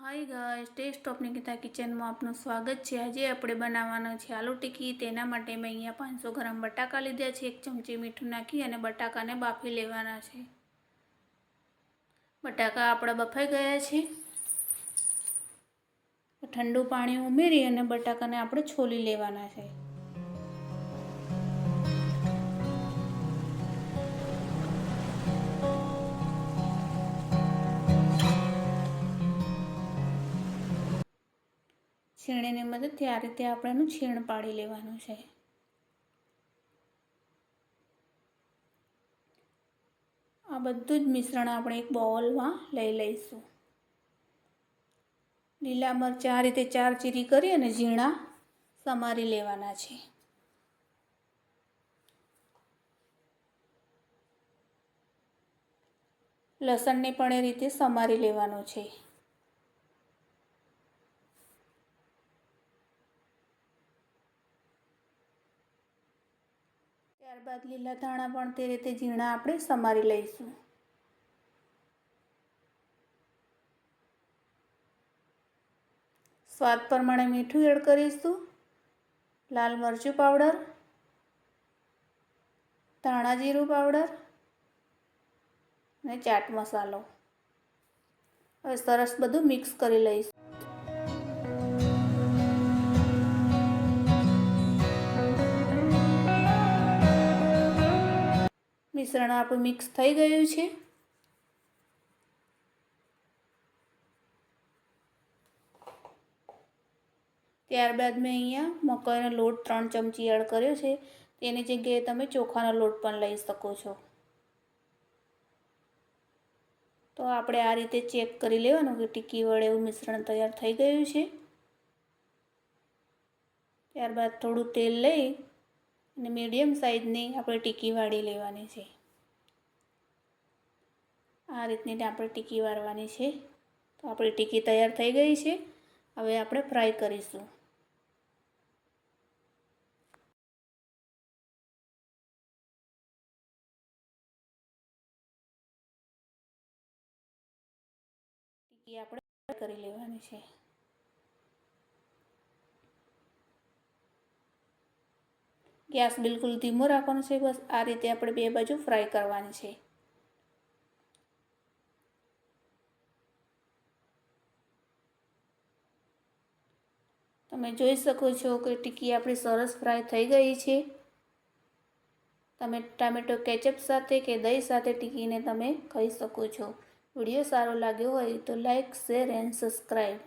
Hi guys, taste of Nikita કિચનમાં આપનું સ્વાગત છે. આજે આપણે બનાવવાનો છે આલુ ટિક્કી. તેના માટે મેં અહીંયા પાંચસો ગ્રામ બટાકા લીધા છે. એક ચમચી મીઠું નાખી અને બટાકાને બાફી લેવાના છે. બટાકા આપણા બફાઈ ગયા છે. ઠંડુ પાણી ઉમેરી અને બટાકાને આપણે છોલી લેવાના છે. છીણીની મદદથી આ રીતે આપણે એનું છીણ પાડી લેવાનું છે. આ બધું જ મિશ્રણ આપણે એક બોલમાં લઈ લઈશું. લીલા મરચાં આ રીતે ચાર ચીરી કરી અને ઝીણા સમારી લેવાના છે. લસણને પણ એ રીતે સમારી લેવાનું છે. ત્યારબાદ લીલા ધાણા પણ તે રીતે ઝીણા આપણે સમારી લઈશું. સ્વાદ પ્રમાણે મીઠું એડ કરીશું. લાલ મરચું પાવડર, ધાણા જીરું પાવડર અને ચાટ મસાલો. હવે સરસ બધું મિક્સ કરી લઈશું. મિશ્રણ આપણું મિક્સ થઈ ગયું છે. ત્યારબાદ મેં અહીંયા મકાઈનો લોટ ત્રણ ચમચી એડ કર્યો છે. તેની જગ્યાએ તમે ચોખાનો લોટ પણ લઈ શકો છો. તો આપણે આ રીતે ચેક કરી લેવાનું કે ટીકી વડે એવું મિશ્રણ તૈયાર થઈ ગયું છે. ત્યારબાદ થોડું તેલ લઈ અને મીડિયમ સાઇઝની આપણે ટીકી વાળી લેવાની છે. આ રીતની આપણે ટીકી વાળવાની છે. તો આપણી ટીકી તૈયાર થઈ ગઈ છે. હવે આપણે ફ્રાય કરીશું. ટીકી આપણે કરી લેવાની છે. ગેસ બિલકુલ ધીમો રાખવાનો છે, બસ આ રીતે આપણે બે બાજુ ફ્રાય કરવાની છે. તમે જોઈ શકો છો કે ટીકી આપણી સરસ ફ્રાય થઈ ગઈ છે. તમે ટામેટો કેચઅપ સાથે કે દહીં સાથે ટીકીને તમે ખાઈ શકો છો. વીડિયો સારો લાગ્યો હોય તો લાઇક શેર, એન્ડ સબસ્ક્રાઈબ.